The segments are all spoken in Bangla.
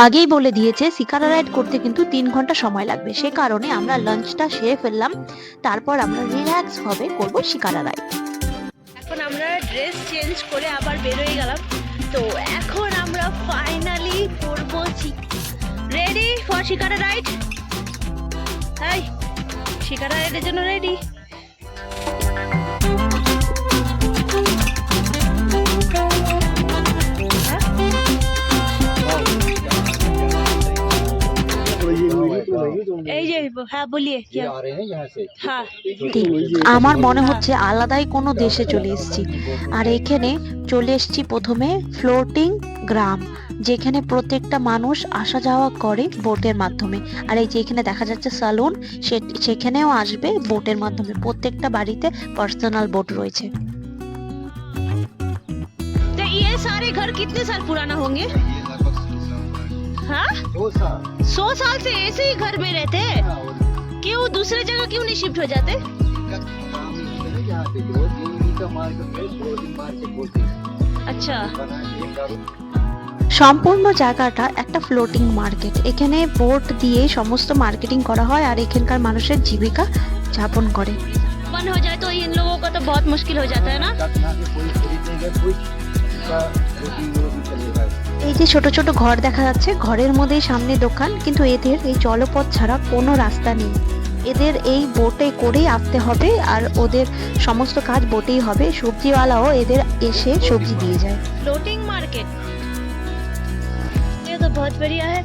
আগেই বলে দিয়েছে শিকারা রাইড করতে কিন্তু তিন ঘণ্টা সময় লাগবে। সে কারণে আমরা লাঞ্চটা সেরে ফেললাম। তারপর আমরা রিল্যাক্স হবে করব শিকারা রাইড. এখন আমরা ড্রেস চেঞ্জ করে আবার বেরোয় গেলাম। তো এখন আমরা ফাইনালি করব ready for shikara ride? Hi shikara রাইডের জন্য রেডি এই যে হ্যাঁ বলিয়ে কি ये आ रहे हैं यहाँ से হ্যাঁ ঠিক আমার মনে হচ্ছে আলাদাই কোনো দেশে চলে এসেছি আর এখানে চলে এসেছি প্রথমে ফ্লোটিং গ্রাম যেখানে প্রত্যেকটা মানুষ আসা যাওয়া করে বোটের মাধ্যমে আর এই যে এখানে দেখা যাচ্ছে সালুন সেখানেও আসবে বোটের মাধ্যমে প্রত্যেকটা বাড়িতে পার্সোনাল বোট রয়েছে तो ये सारे घर कितने साल पुराना होंगे हाँ दो साल सौ साल से ऐसे ही घर में रहते हैं क्यों दूसरे जगह क्यों नहीं शिफ्ट हो जाते यहाँ पे दो दिन का मार्केट है दो दिन मार्केट बोलते हैं अच्छा बना एक गाड़ी সম্পূর্ণ জায়গাটা একটা ফ্লোটিং মার্কেট এখানে বোট দিয়ে সমস্ত মার্কেটিং করা হয় আর এখানকার মানুষের জীবিকা যাপন করে बंद हो जाए तो इन लोगों का तो बहुत मुश्किल हो जाता है ना यहाँ से कोई खरीदने गए कोई का रोटी वोटी चलेगा এই যে ছোট ছোট ঘর দেখা যাচ্ছে ঘরের মধ্যেই সামনে দোকান কিন্তু এদের এই জলপথ ছাড়া কোনো রাস্তা নেই এদের এই বোটে করেই আসতে হবে আর ওদের সমস্ত কাজ বোটেই হবে সবজিওয়ালাও এদের এসে সবজি দিয়ে যায় फ्लोटिंग मार्केट ये तो बहुत बढ़िया है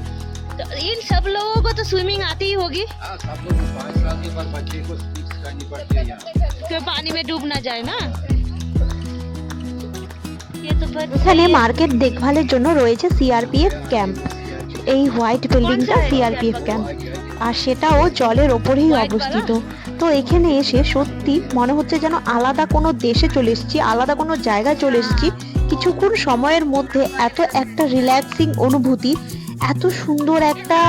तो इन सब लोगों को तो स्विमिंग आती ही होगी हाँ सब लोग पाँच साल के बाद बच्चे को स्पीच करनी पड़ती है यहाँ कि पानी में डूब ना जाए ना ये तो बहुत এখানে মার্কেট দেখভালের জন্য রয়েছে সিআরপিএফ ক্যাম্প। এই হোয়াইট বিল্ডিংটা সিআরপিএফ ক্যাম্প। আর সেটাও জলের ওপরেই অবস্থিত। তো এখানে এসে সত্যি মনে হচ্ছে যেন আলাদা কোনো দেশে চলে এসেছি, আলাদা কোনো জায়গায় চলে এসেছি। কিছুক্ষণ সময়ের মধ্যে এত একটা রিল্যাক্সিং অনুভূতি, এত সুন্দর একটা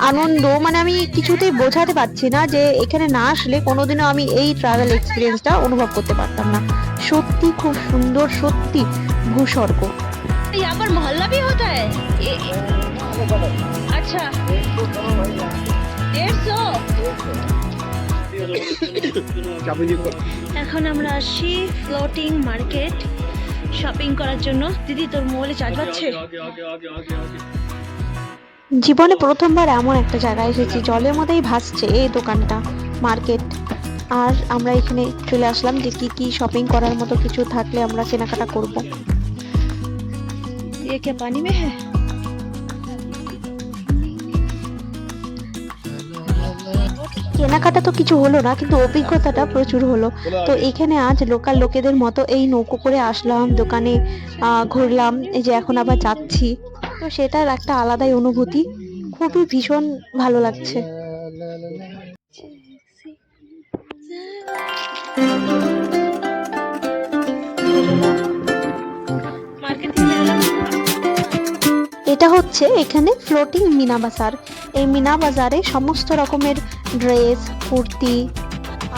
আনন্দ মানে আমি কিছুতেই বোঝাতে পারছি না যে এখানে না আসলে কোনোদিনও আমি এই ট্রাভেল এক্সপিরিয়েন্সটা অনুভব করতে পারতাম না। সত্যি খুব সুন্দর সত্যি ভূস্বর্গ। আবার মহল্লা ভি আচ্ছা। এখন আমরা আসি ফ্লোটিং মার্কেট শপিং করার জন্য। দিদি তোর মোবাইলে চার্জ পাচ্ছে জীবনে প্রথমবার এমন একটা জায়গায় এসেছি জলের মধ্যেই ভাসছে এই দোকানটা মার্কেট আর আমরা এখানে চলে আসলাম যে কি কি শপিং করার মতো কিছু থাকলে আমরা কেনাকাটা করব ये क्या पानी में है কেনাকাটা তো কিছু হলো না কিন্তু অভিজ্ঞতাটা প্রচুর হলো তো এখানে আজ লোকাল লোকেদের মতো এই নৌকো করে আসলাম দোকানে আহ, ঘুরলাম এই যে এখন আবার যাচ্ছি তো সেটার একটা আলাদাই অনুভূতি। খুবই ভীষণ ভালো লাগছে। এটা হচ্ছে এখানে ফ্লোটিং মিনা বাজার। এই মিনা বাজারে সমস্ত রকমের ড্রেস কুর্তি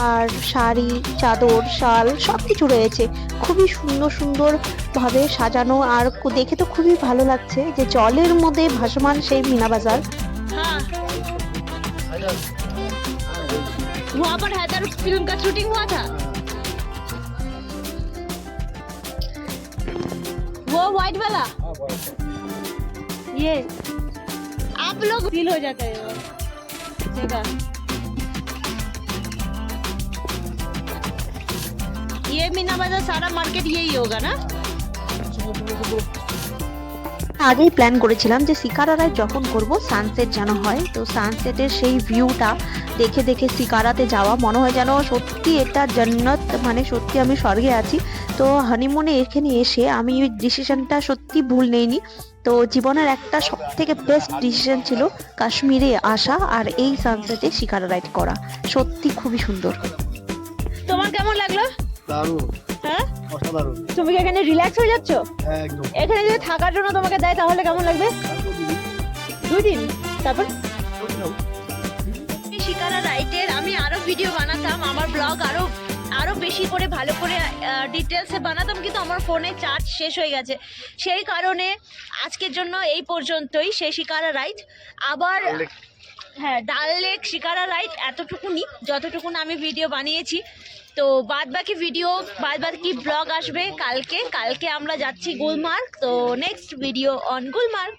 আর শাড়ি চাদর শাল সব কিছু রয়েছে খুবই সুন্দর সুন্দর ভাবে সাজানো আর কু- দেখে তো খুবই ভালো লাগছে যে জলের মধ্যে ভাসমান সেই মিনা বাজার हाँ वहाँ पर हैदर फिल्म का शूटिंग हुआ था वो व्हाइट वाला ये आप लोग फील हो जाता है वो जगह ये मीना बाजार सारा मार्केट यही होगा ना আগেই প্ল্যান করেছিলাম যে শিকারারায় যখন করব সানসেট যেন হয় তো সানসেটের সেই ভিউটা দেখে দেখে শিকারাতে যাওয়া মনে হয় যেন সত্যি এটা জান্নাত মানে সত্যি আমি স্বর্গে আছি তো হানিমুনে এখানে এসে আমি ওই ডিসিশনটা সত্যি ভুল নেইনি তো জীবনের একটা সব থেকে বেস্ট ডিসিশন ছিল কাশ্মীরে আসা আর এই সানসেটে শিকারা রাইড করা সত্যি খুবই সুন্দর তোমার কেমন লাগলো দারুণ। হ্যাঁ? অসাধারণ। তুমি কি এখানে রিল্যাক্স হয়ে যাচ্ছ? একদম। এখানে যদি থাকার জন্য তোমাকে দেয় তাহলে কেমন লাগবে? দুই দিন। তারপর? শিকারা রাইটের আমি আরও ভিডিও বানাতাম আমার ব্লগ আরও আরও আরও বেশি করে ভালো করে ডিটেলসে বানাতাম কিন্তু আমার ফোনে চার্জ শেষ হয়ে গেছে। সেই কারণে আজকের জন্য এই পর্যন্তই। সেই শিকারা রাইট। আবার হ্যাঁ ডাল লেক, শিকারা রাইড এতটুকুনি, যতটুকুন আমি ভিডিও বানিয়েছি। তো বাদ বাকি ভিডিও বাদ বাকি ব্লগ আসবে কালকে। কালকে আমরা যাচ্ছি গুলমার্গ। তো নেক্সট ভিডিও অন গুলমার্গ।